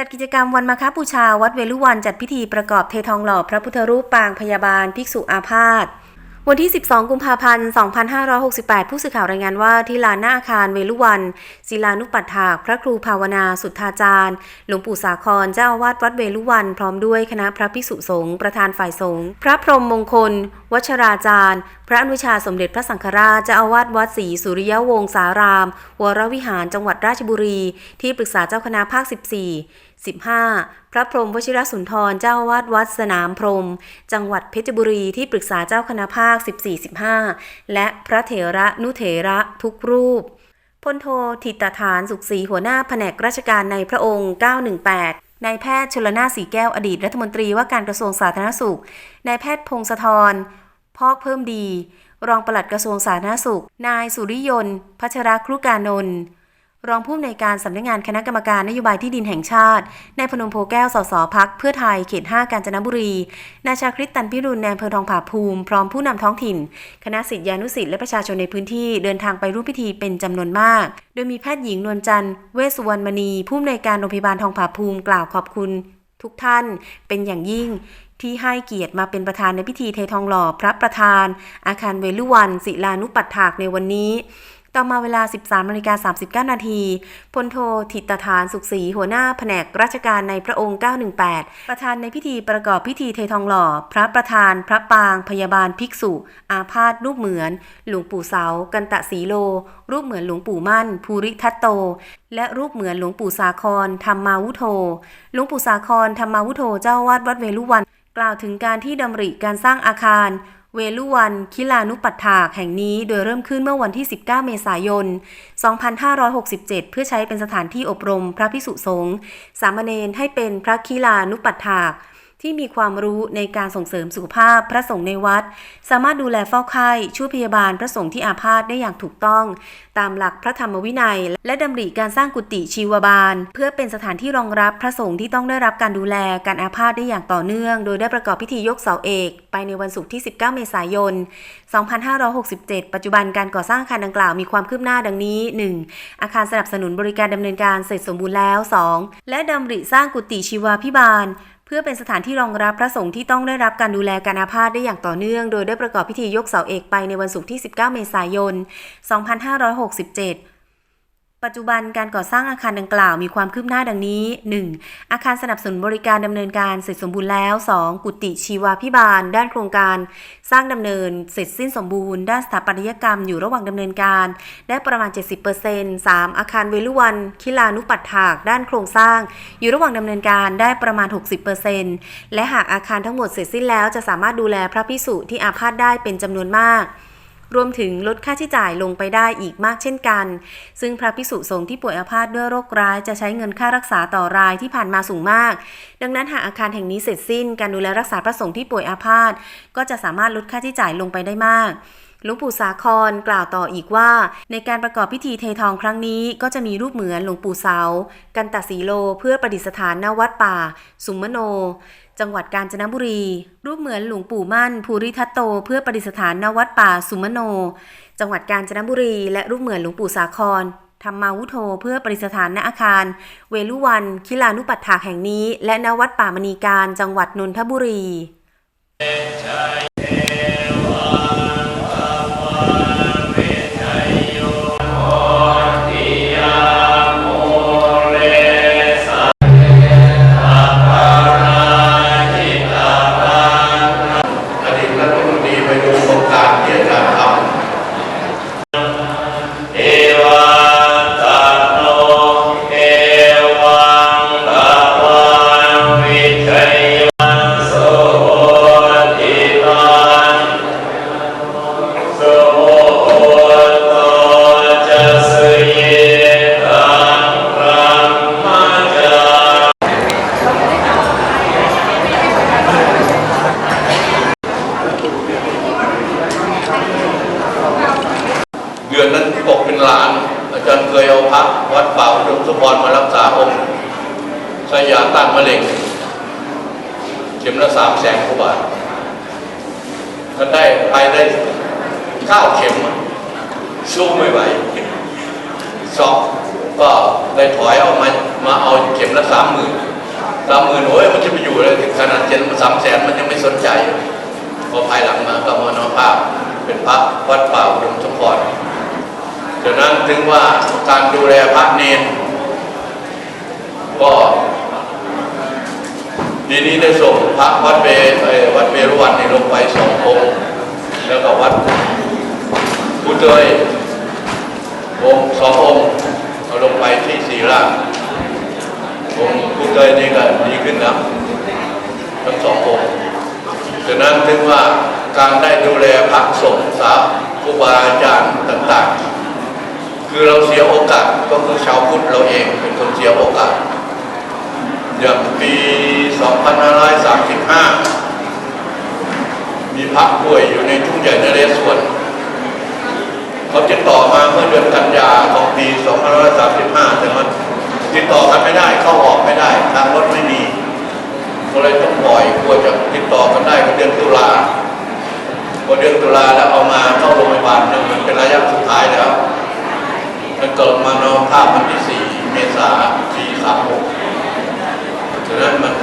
จัดกรรมวันมาคบูชาวัดเวลุวันจัดพิธีประกอบเททองหล่อพระพุทธรูปปางพยาบาลภิกษุอาพาธวันที่ 12 กุมภาพันธ์ 2568 ผู้สื่อข่าวรายงานว่าที่ลานหน้าอาคารเวลุวัน ศิลานุปัฏฐาก พระครูภาวนา สุทธาจารย์ หลวงปู่สาคร เจ้าอาวาสวัดเวลุวัน พร้อมด้วยคณะพระภิกษุสงฆ์ ประธานฝ่ายสงฆ์ พระพรหมมงคล วัชราจารย์ พระอนุชาสมเด็จพระสังฆราชเจ้าอาวาสวัดศรีสุริยวงศาราม วรวิหารจังหวัดราชบุรี ที่ปรึกษาเจ้าคณะภาค 14 15 พระพรหมวชิรสุนทรเจ้าวาสวัดสนามพรหมจังหวัดเพชรบุรีที่ปรึกษาเจ้าคณะภาค 14-15 และพระเถระนุเถระทุกรูปพลโทธิตฐานสุขศรีหัวหน้าแผนกราชการในพระองค์ 918 นายแพทย์ชลนาสีแก้วอดีตรัฐมนตรีว่าการกระทรวงสาธารณสุข นายแพทย์พงศธร พอกเพิ่มดี รองปลัดกระทรวงสาธารณสุข นายสุริยนต์พัชรครุกานนท์รองผู้อำนวยการสำนักงานคณะกรรมการนโยบายที่ดินแห่งชาติ นายพนมโพแก้ว สสพักเพื่อไทย เขต 5 กาญจนบุรี นายชาคริตตันพิรุณในอำเภอทองผาภูมิ พร้อมผู้นำท้องถิ่น คณะศิษยานุศิษย์และประชาชนในพื้นที่เดินทางไปร่วมพิธีเป็นจำนวนมาก โดยมีแพทย์หญิงนวลจันทร์ เวสสุวรรณมณี ผู้อำนวยการโรงพยาบาลทองผาภูมิกล่าวขอบคุณ ทุกท่านเป็นอย่างยิ่ง ที่ให้เกียรติมาเป็นประธานในพิธีเททองหล่อพระประธาน อาคารเวลุวันศิลานุปัฏฐากในวันนี้ ต่อมาเวลา 13นาฬิกา39 นาทีพลโทธิตฐานสุขศรีหัวหน้าแผนกราชการในพระองค์ 918 ประธานในพิธีประกอบพิธีเททองหล่อ พระประธาน พระปาง พยาบาลภิกษุ อาพาธรูปเหมือน หลวงปู่เสา กันตะสีโล รูปเหมือนหลวงปู่มั่น ภูริทัตโตและรูปเหมือนหลวงปู่สาครธรรมาวุโธ หลวงปู่สาครธรรมาวุโธเจ้าวาดวัดเวลุวัน กล่าวถึงการที่ดำริการสร้างอาคาร เวลุวันคิลานุปัฏฐากแห่งนี้โดยเริ่มขึ้นเมื่อวันที่ 19 เมษายน 2567 เพื่อใช้เป็นสถานที่อบรมพระพิสุสงฆ์สามเณรให้เป็นพระคิลานุปัฏฐาก ที่มีความรู้ในการส่งเสริมสุขภาพพระสงฆ์ในวัด สามารถดูแลเฝ้าไข้ช่วยพยาบาลพระสงฆ์ที่อาพาธได้อย่างถูกต้อง ตามหลักพระธรรมวินัย และดำริการสร้างกุฏิชีวบาล เพื่อเป็นสถานที่รองรับพระสงฆ์ที่ต้องได้รับการดูแลการอาพาธได้อย่างต่อเนื่อง โดยได้ประกอบพิธียกเสาเอก ไปในวันศุกร์ที่ 19 เมษายน 2567 ปัจจุบันการก่อสร้างอาคารดังกล่าวมีความคืบหน้าดังนี้ 1. อาคารสนับสนุนบริการดำเนินการเสร็จสมบูรณ์แล้ว 2. และดำริสร้างกุฏิชีวาพิบาล เพื่อเป็นสถานที่รองรับพระสงฆ์ที่ต้องได้รับการดูแลการอาพาธได้อย่างต่อเนื่อง โดยได้ประกอบพิธียกเสาเอกไปในวันศุกร์ที่ 19 เมษายน 2567 ปัจจุบันการก่อสร้างอาคารดังกล่าวมีความคืบหน้าดังนี้ 1. อาคารสนับสนุนบริการดำเนินการเสร็จสมบูรณ์แล้ว 2. กุฏิชีวาพิบาล ด้านโครงการ สร้างดำเนินเสร็จสิ้นสมบูรณ์ ด้านสถาปัตยกรรมอยู่ระหว่างดำเนินการ ได้ประมาณ 70% 3. อาคารเวลุวันคิลานุปัฏฐาก ด้านโครงสร้าง อยู่ระหว่างดำเนินการได้ประมาณ 60%และหากอาคารทั้งหมดเสร็จสิ้นแล้วจะสามารถดูแลพระพิสุที่อาพาธได้เป็นจำนวนมาก รวมถึงลดค่าใช้จ่ายลงไปได้อีกมากเช่นกัน ซึ่งพระพิสุสงฆ์ที่ป่วยอาพาธด้วยโรคร้ายจะใช้เงินค่ารักษาต่อรายที่ผ่านมาสูงมาก ดังนั้นหากอาคารแห่งนี้เสร็จสิ้น การดูแลรักษาพระสงฆ์ที่ป่วยอาพาธก็จะสามารถลดค่าใช้จ่ายลงไปได้มาก หลวงปู่สาครกล่าวต่ออีกว่า ในการประกอบพิธีเททองครั้งนี้ก็จะมีรูปเหมือนหลวงปู่เสา กันตสีโลเพื่อประดิษฐานณวัดป่า สุมโน จังหวัดกาญจนบุรี รูปเหมือนหลวงปู่มั่น ภูริทัตโต เพื่อประดิษฐานณวัดป่าสุมโน จังหวัดกาญจนบุรี และรูปเหมือนหลวงปู่สาครธรรมาวุโธเพื่อประดิษฐานณอาคาร เวลุวันคิลานุปัฏฐากแห่งนี้ และณวัดป่ามณีการจังหวัดนนทบุรี ลาน อาจารย์เคยเอาพระวัดป่าอุดมสมพรมารักษาองค์สยาตั้งมะเร็งเข็มละสามแสนกว่าบาทท่านได้ไปได้เก้าเข็มสู้ไม่ไหวสองก็ได้ถอยเอามามาเอาเข็มละสามหมื่นสามหมื่นโอ้ยมันจะไปอยู่เลยถึงขนาดเจ็ดสามแสนมันยังไม่สนใจพอภายหลังมาก็มรณภาพเป็นพระวัดป่าอุดมสมพร ดังนั้นถึงว่าการดูแลพระเนนก็ทีนี้ได้ส่งพระวัดเวเอ่อวัดเวรุวันนี่ลงไปสององค์แล้วก็วัดพุเตยองค์สององค์เอาลงไปที่ศรีราชองค์พุเตยนี่ก็ดีขึ้นนะทั้งสององค์ดังนั้นถึงว่าการได้ดูแลพระสงฆ์สาวครูบาอาจารย์ต่างๆ คือเราเสียโอ ก็คือชาวพุทธเราเองเป็นคนเสียโอกาสอย่างปี 2535 มีพระป่วยอยู่ในทุ่งใหญ่นเรศวรเขาติดต่อมาเมื่อเดือนกันยาของปี 2535 แต่มันติดต่อกันไม่ได้เข้าออกไม่ได้ทางรถไม่มี ก็เลยต้องปล่อยกลัวจะติดต่อกันได้ก็เดือนตุลา เกิดมานอนภาพวันที่สี่เมษาปีสามหกฉะนั้นมัน